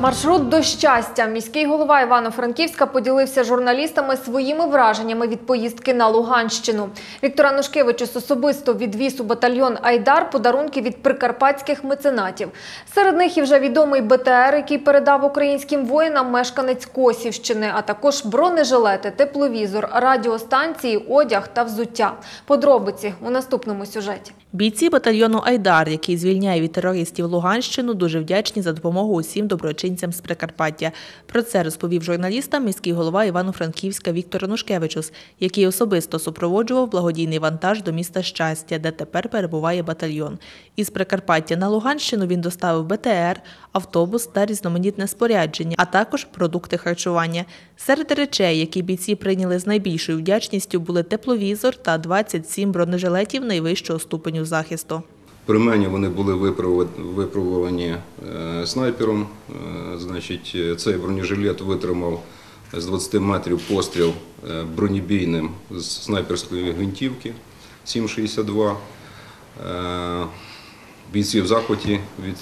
Маршрут до щастя. Міський голова Івано-Франківська поділився журналістами своїми враженнями від поїздки на Луганщину. Віктор Анушкевичус особисто відвіз у батальйон Айдар подарунки від прикарпатських меценатів. Серед них і вже відомий БТР, який передав українським воїнам мешканець Косівщини, а також бронежилети, тепловізор, радіостанції, одяг та взуття. Подробиці у наступному сюжеті. Бійці батальйону Айдар, який звільняє від терористів Луганщину, дуже вдячні за допомогу усім доброчинцям з Прикарпаття. Про це розповів журналістам міський голова Івано-Франківська Віктор Анушкевичус, який особисто супроводжував благодійний вантаж до міста Щастя, де тепер перебуває батальйон. Із Прикарпаття на Луганщину він доставив БТР, автобус та різноманітне спорядження, а також продукти харчування. Серед речей, які бійці прийняли з найбільшою вдячністю, були тепловізор та 27 бронежилетів найвищого ступеню захисту. При мені вони були випробувані е, снайпером. Е, Значить, цей бронежилет витримав з 20 метрів постріл е, бронебійним з снайперської гвинтівки 7,62. Е, Бійці в захваті від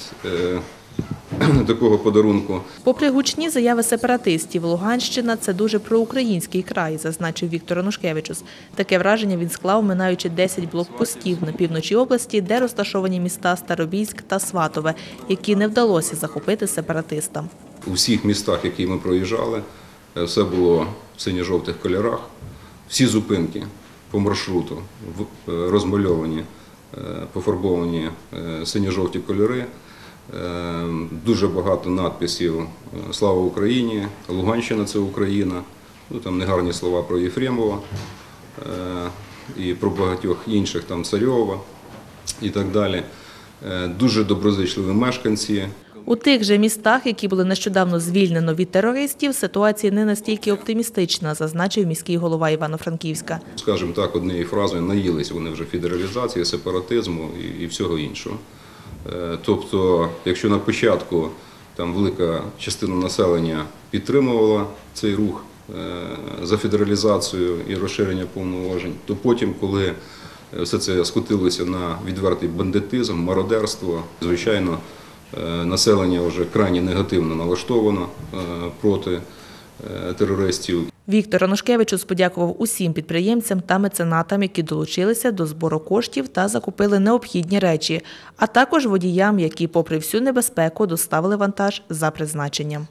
такого подарунку. Попри гучні заяви сепаратистів, Луганщина це дуже проукраїнський край, зазначив Віктор Анушкевичус. Таке враження він склав, минаючи 10 блокпостів на півночі області, де розташовані міста Старобільськ та Сватове, які не вдалося захопити сепаратистам. У всіх містах, які ми проїжджали, е, все було в синьо-жовтих кольорах. Всі зупинки по маршруту е, розмальовані, е, пофарбовані синьо-жовті кольори. Е, Дуже багато надписів е, Слава Україні! Луганщина це Україна. Ну, там негарні слова про Єфремова е, і про багатьох інших там Царьова і так далі. Дуже доброзичливі мешканці. У тих же містах, які були нещодавно звільнено від терористів, ситуація не настільки оптимістична, зазначив міський голова Івано-Франківська. скажімо так, однією фразою, наїлись вони вже федералізації, сепаратизму і всього іншого. Е, Тобто, якщо на початку там велика частина населення підтримувала цей рух е, за федералізацію і розширення повноважень, то потім, коли е, все це скотилося на відвертий бандитизм, мародерство, звичайно, населення вже крайне негативно налаштовано проти терористів. Віктор Анушкевичус подякував усім підприємцям та меценатам, які долучилися до збору коштів та закупили необхідні речі, а також водіям, які, попри всю небезпеку, доставили вантаж за призначенням.